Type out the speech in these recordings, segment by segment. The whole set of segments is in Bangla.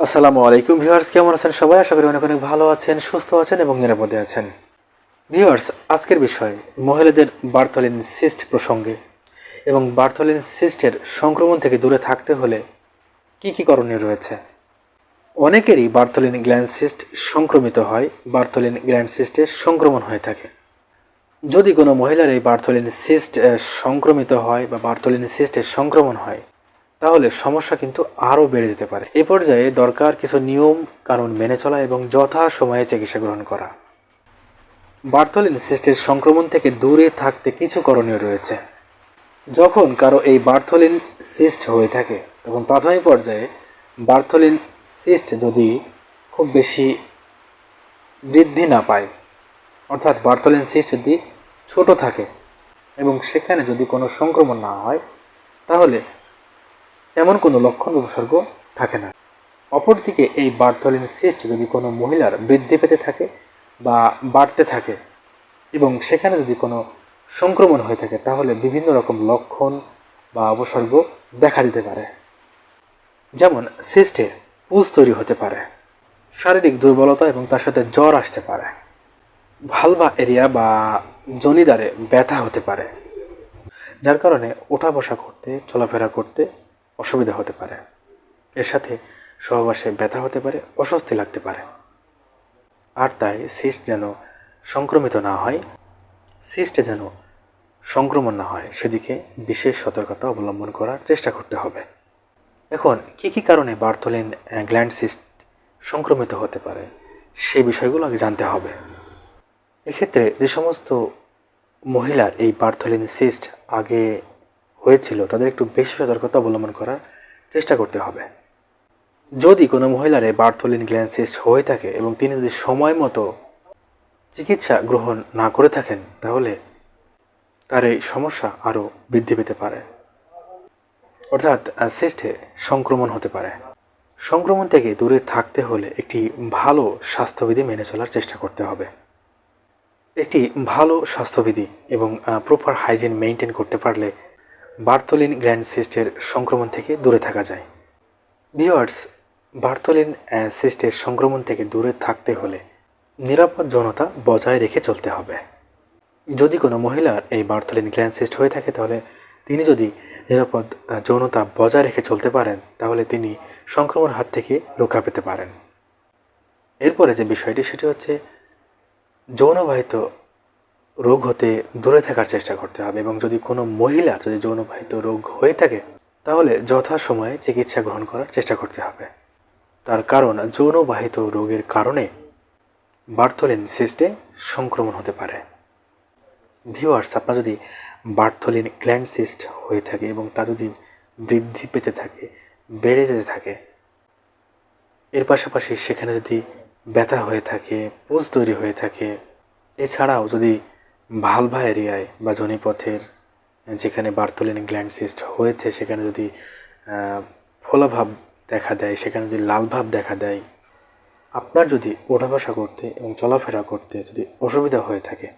আসসালামু আলাইকুম ভিউয়ার্স, কেমন আছেন সবাই? আশা করি অনেক অনেক ভালো আছেন, সুস্থ আছেন এবং নিরাপদে আছেন। ভিউয়ার্স, আজকের বিষয় মহিলাদের বার্থলিন সিস্ট প্রসঙ্গে। এবং বার্থলিন সিস্টের সংক্রমণ থেকে দূরে থাকতে হলে কি কি করণীয় রয়েছে? অনেকেরই বার্থলিন গ্ল্যান্ড সিস্ট সংক্রমিত হয়, বার্থলিন গ্ল্যান্ড সিস্টের সংক্রমণ হয়ে থাকে। যদি কোনো মহিলার এই বার্থলিন সিস্ট সংক্রমিত হয় বা বার্থলিন সিস্টের সংক্রমণ হয় তাহলে সমস্যা কিন্তু আরও বেড়ে যেতে পারে। এ পর্যায়ে দরকার কিছু নিয়ম, কানুন মেনে চলা এবং যথা সময়ে চিকিৎসা গ্রহণ করা। বার্থলিন সিস্টের সংক্রমণ থেকে দূরে থাকতে কিছু করণীয় রয়েছে। যখন কারও এই বার্থলিন সিস্ট হয়ে থাকে, তখন প্রাথমিক পর্যায়ে বার্থলিন সিস্ট যদি খুব বেশি বৃদ্ধি না পায়, অর্থাৎ বার্থলিন সিস্ট যদি ছোট থাকে এবং সেখানে যদি কোনো সংক্রমণ না হয়, তাহলে তেমন কোনো লক্ষণ উপসর্গ থাকে না। অপরদিকে এই বার্থলিন সিস্ট যদি কোনো মহিলার বৃদ্ধি পেতে থাকে বা বাড়তে থাকে এবং সেখানে যদি কোনো সংক্রমণ হয়ে থাকে, তাহলে বিভিন্ন রকম লক্ষণ বা উপসর্গ দেখা দিতে পারে। যেমন সিস্টে পুজ তৈরি হতে পারে, শারীরিক দুর্বলতা এবং তার সাথে জ্বর আসতে পারে, ভালভা এরিয়া বা জনিদারে ব্যথা হতে পারে, যার কারণে ওঠা বসা করতে, চলাফেরা করতে অসুবিধা হতে পারে। এর সাথে সহবাসে ব্যথা হতে পারে, অস্বস্তি লাগতে পারে। আর তাই সিস্ট যেন সংক্রমিত না হয়, সিস্টে যেন সংক্রমণ না হয়, সেদিকে বিশেষ সতর্কতা অবলম্বন করার চেষ্টা করতে হবে। এখন, কি কি কারণে বার্থলিন গ্ল্যান্ড সিস্ট সংক্রমিত হতে পারে সেই বিষয়গুলো আগে জানতে হবে। এক্ষেত্রে যে সমস্ত মহিলার এই বার্থলিন সিস্ট আগে হয়েছিল, তাদের একটু বেশি সতর্কতা অবলম্বন করার চেষ্টা করতে হবে। যদি কোনো মহিলার বার্থলিন গ্ল্যান্ড সিস্ট হয়ে থাকে এবং তিনি যদি সময় মতো চিকিৎসা গ্রহণ না করে থাকেন, তাহলে তার এই সমস্যা আরও বৃদ্ধি পেতে পারে। অর্থাৎ সিস্টে সংক্রমণ হতে পারে। সংক্রমণ থেকে দূরে থাকতে হলে একটি ভালো স্বাস্থ্যবিধি মেনে চলার চেষ্টা করতে হবে। একটি ভালো স্বাস্থ্যবিধি এবং প্রপার হাইজিন মেনটেন করতে পারলে বার্থলিন গ্র্যান্ড সিস্টের সংক্রমণ থেকে দূরে থাকা যায়। ভিওয়ার্স বার্থলিন সিস্টের সংক্রমণ থেকে দূরে থাকতে হলে নিরাপদ যৌনতা বজায় রেখে চলতে হবে। যদি কোনো মহিলার এই বার্থলিন গ্ল্যান্ড সিস্ট হয়ে থাকে, তাহলে তিনি যদি নিরাপদ যৌনতা বজায় রেখে চলতে পারেন, তাহলে তিনি সংক্রমণ হাত থেকে রক্ষা পেতে পারেন। এরপরে যে বিষয়টি, সেটি হচ্ছে যৌনবাহিত রোগ হতে দূরে থাকার চেষ্টা করতে হবে এবং যদি কোনো মহিলা, যদি যৌনবাহিত রোগ হয়ে থাকে, তাহলে যথাসময়ে চিকিৎসা গ্রহণ করার চেষ্টা করতে হবে। তার কারণ, যৌনবাহিত রোগের কারণে বার্থলিন সিস্টে সংক্রমণ হতে পারে। ভিউয়ার্স, আপনার যদি বার্থলিন গ্ল্যান্ড সিস্ট হয়ে থাকে এবং তা যদি বৃদ্ধি পেতে থাকে, বেড়ে যেতে থাকে, এর পাশাপাশি সেখানে যদি ব্যথা হয়ে থাকে, পোজ তৈরি হয়ে থাকে, এছাড়াও যদি ভালভা এরিয়ায় বা জনিপথের যেখানে বার্থলিন গ্ল্যান্ড সিস্ট হয়েছে, সেখানে যদি ফোলাভাব দেখা দেয়, সেখানে যদি লাল ভাব দেখা দেয়, আপনার যদি ওঠা বসা করতে এবং চলাফেরা করতে যদি অসুবিধা হয়ে থাকে,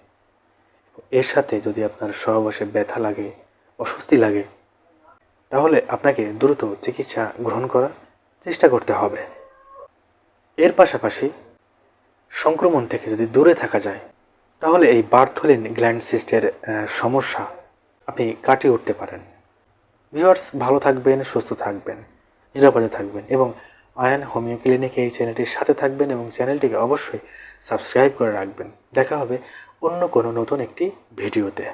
এর সাথে যদি আপনার সহবাসে ব্যথা লাগে, অস্বস্তি লাগে, তাহলে আপনাকে দ্রুত চিকিৎসা গ্রহণ করার চেষ্টা করতে হবে। এর পাশাপাশি সংক্রমণ থেকে যদি দূরে থাকা যায় তাহলে এই বার্থলিন গ্ল্যান্ড সিস্টের সমস্যা আপনি কাটিয়ে উঠতে পারেন। ভিউয়ার্স, ভালো থাকবেন, সুস্থ থাকবেন, নিরাপদে থাকবেন এবং আয়ন হোমিও ক্লিনিকে এই চ্যানেলটির সাথে থাকবেন এবং চ্যানেলটিকে অবশ্যই সাবস্ক্রাইব করে রাখবেন। দেখা হবে অন্য কোনো নতুন একটি ভিডিওতে।